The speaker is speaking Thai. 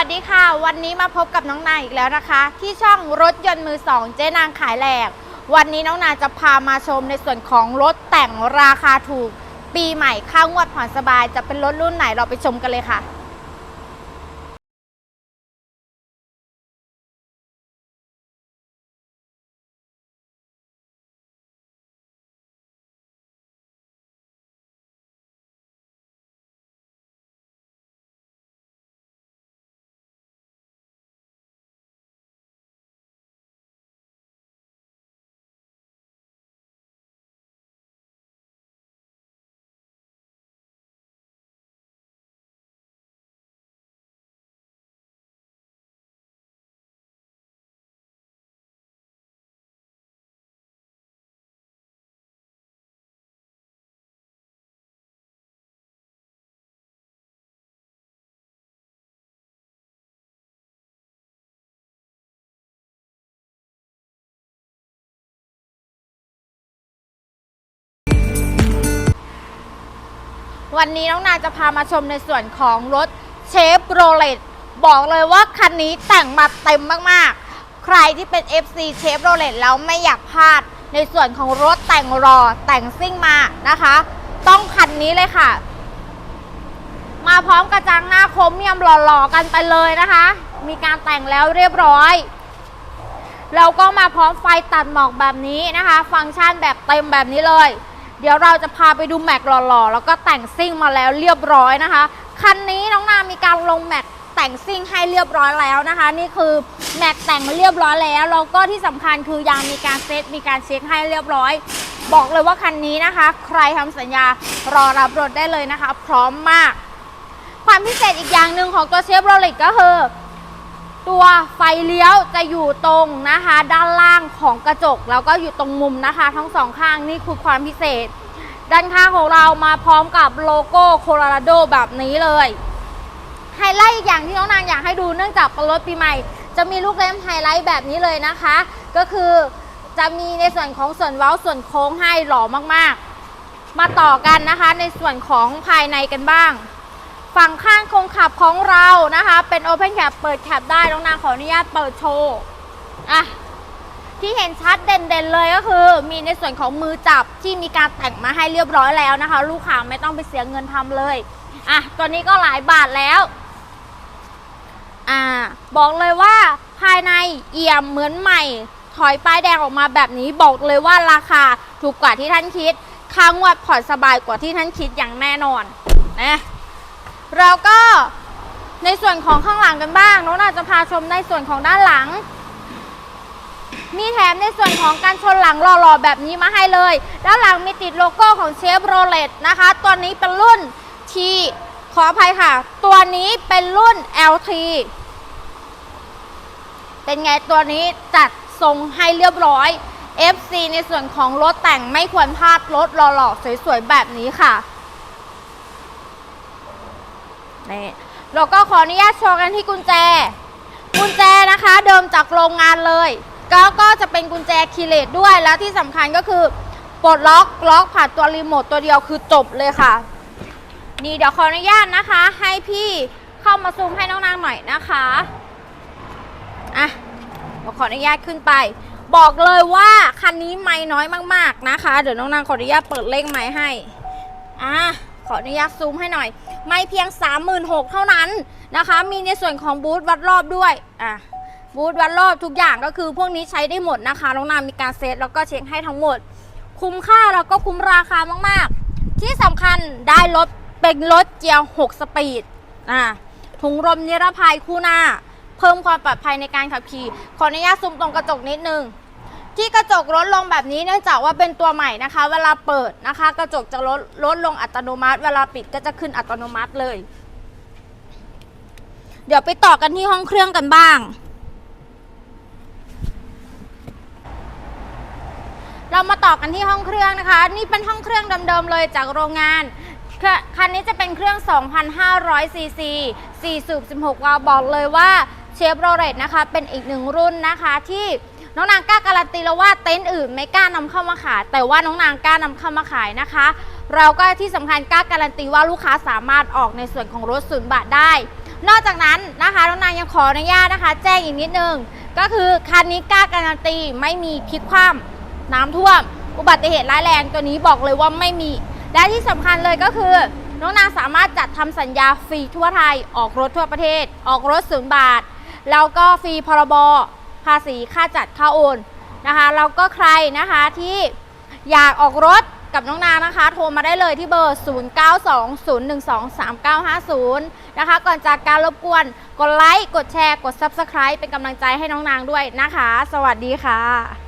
วัสดีค่ะ วันนี้มาพบกับน้องนายอีกแล้วนะคะ ที่ช่องรถยนต์มือสองเจ๊นางขายแหลก วันนี้น้องนายจะพามาชมในส่วนของรถแต่งราคาถูก ปีใหม่ค่างวดผ่อนสบาย จะเป็นรถรุ่นไหนเราไปชมกันเลยค่ะ วันนี้น้องนายจะพามาชมในส่วนของรถเชฟโรเลตบอกเลยว่าคันนี้แต่งมาเต็มมากๆ ใครที่เป็น FC เชฟโรเลตแล้วไม่อยากพลาดในส่วนของรถแต่งรอแต่งซิ่งมานะคะ ต้องคันนี้เลยค่ะ มาพร้อมกระจังหน้าคมเมียมหล่อๆกันไปเลยนะคะ มีการแต่งแล้วเรียบร้อยเราก็มาพร้อมไฟตัดหมอกแบบนี้นะคะ ฟังก์ชันแบบเต็มแบบนี้เลย เดี๋ยวเราจะพาไปดูแม็กหล่อๆ แล้วก็แต่งซิ่งมาแล้วเรียบร้อยนะคะ คันนี้น้องนามีการลงแม็กแต่งซิ่งให้เรียบร้อยแล้วนะคะ นี่คือแม็กแต่งเรียบร้อยแล้วแล้วก็ที่สำคัญคือยางมีการเซตมีการเช็คให้เรียบร้อย บอกเลยว่าคันนี้นะคะ ใครทำสัญญารอรับรถได้เลยนะคะ พร้อมมาก ความพิเศษอีกอย่างหนึ่งของตัวเชฟโรเลตก็คือ ตัวไฟเลี้ยวจะอยู่ตรงนะคะ ด้านล่างของกระจก แล้วก็อยู่ตรงมุมนะคะ ทั้งสองข้างนี่คือความพิเศษ ด้านข้างของเรามาพร้อมกับโลโก้โคโลราโดแบบนี้เลยไฮไลท์อีกอย่างที่น้องนางอยากให้ดูเนื่องจากเป็นรถปีใหม่ จะมีลูกเล่มไฮไลท์แบบนี้เลยนะคะ ก็คือจะมีในส่วนของส่วนเว้าส่วนโค้งให้หล่อมากๆ มาต่อกันนะคะในส่วนของภายในกันบ้าง ฝั่งข้างคงขับของเรานะคะ เป็น Open Cap เปิดแคปได้น้องนางขออนุญาตเปิดโชว์อะที่เห็นชัดเด่นๆเลยก็คือ มีในส่วนของมือจับที่มีการแต่งมาให้เรียบร้อยแล้วนะคะ ลูกค้าไม่ต้องไปเสียเงินทำเลยอะตัวนี้ก็หลายบาทแล้วอ่าบอกเลยว่าภายในเอี่ยมเหมือนใหม่ ถอยป้ายแดงออกมาแบบนี้บอกเลยว่าราคาถูกกว่าที่ท่านคิดค่างวดผ่อนสบายกว่าที่ท่านคิดอย่างแน่นอนนะ เราก็ในส่วนของข้างหลังกันบ้างน้องนาจะพาชมในส่วนของด้านหลัง มีแถมในส่วนของการชนหลังหล่อๆแบบนี้มาให้เลย ด้านหลังมีติดโลโก้ของเชฟโรเลตนะคะ ตัวนี้เป็นรุ่น T ขออภัยค่ะ ตัวนี้เป็นรุ่น LT เป็นไงตัวนี้จัดทรงให้เรียบร้อย FC ในส่วนของรถแต่งไม่ควรพลาดรถหล่อๆสวยๆแบบนี้ค่ะ นี่เราก็ขออนุญาตโชว์กันที่กุญแจ กุญแจนะคะเดิมจากโรงงานเลยก็ก็จะเป็นกุญแจคีเลสด้วยแล้วที่สำคัญก็คือปลดล็อกล็อกผ่านตัวรีโมทตัวเดียวคือจบเลยค่ะ นี่เดี๋ยวขออนุญาตนะคะ ให้พี่เข้ามาซูมให้น้องนางหน่อยนะคะอะเดี๋ยวขออนุญาตขึ้นไป บอกเลยว่าคันนี้ไม่น้อยมาก ๆนะคะ เดี๋ยวน้องนางขออนุญาตเปิดเลขไม้ให้อะ ขออนุญาตซูมให้หน่อย ไม่เพียง 36,000เท่านั้นนะคะ มีในส่วนของบูธวัดรอบด้วยอะบูธวัดรอบทุกอย่างก็คือพวกนี้ใช้ได้หมดนะคะน้องนามมีการเซตแล้วก็เช็คให้ทั้งหมด คุ้มค่าแล้วก็คุ้มราคามากๆ ที่สำคัญได้รถเป็นรถเกียร์ 6 สปีดอะถุงลมนิรภัยคู่หน้า เพิ่มความปลอดภัยในการขับขี่ ขออนุญาตซูมตรงกระจกนิดนึง ที่กระจกลดลงแบบนี้เนื่องจากว่าเป็นตัวใหม่นะคะ เวลาเปิดนะคะ กระจกจะลดลดลงอัตโนมัติ เวลาปิดก็จะขึ้นอัตโนมัติเลย เดี๋ยวไปต่อกันที่ห้องเครื่องกันบ้าง เรามาต่อกันที่ห้องเครื่องนะคะ นี่เป็นห้องเครื่องเดิมๆเลยจากโรงงานคันนี้จะเป็นเครื่อง 2,500 ซีซี 4 สูบ 16 วาล์วบอกเลยว่าเชฟโรเลตนะคะ เป็นอีกหนึ่งรุ่นนะคะที่ น้องนางกล้าการันตีแล้วว่าเต็นท์อื่นไม่กล้านำเข้ามาขาย แต่ว่าน้องนางกล้านำเข้ามาขายนะคะ เราก็ที่สำคัญกล้าการันตีว่าลูกค้าสามารถออกในส่วนของรถศูนย์บาทได้ นอกจากนั้นนะคะน้องนางยังขออนุญาตนะคะ แจ้งอีกนิดนึงก็คือคันนี้กล้าการันตีไม่มีพลิกคว่ำน้ำท่วม อุบัติเหตุร้ายแรงตัวนี้บอกเลยว่าไม่มี และที่สำคัญเลยก็คือ น้องนางสามารถจัดทำสัญญาฟรีทั่วไทย ออกรถทั่วประเทศ ออกรถศูนย์บาท แล้วก็ฟรีพรบาษีค่าจัดค่าโอนนะคะแล้วก็ใครนะคะที่อยากออกรถกับน้องนางนะคะ โทรมาได้เลยที่เบอร์ 0920123950 นะคะ ก่อนจากการรบกวน กดไลค์ กดแชร์ กด Subscribe เป็นกำลังใจให้น้องนางด้วยนะคะ สวัสดีค่ะ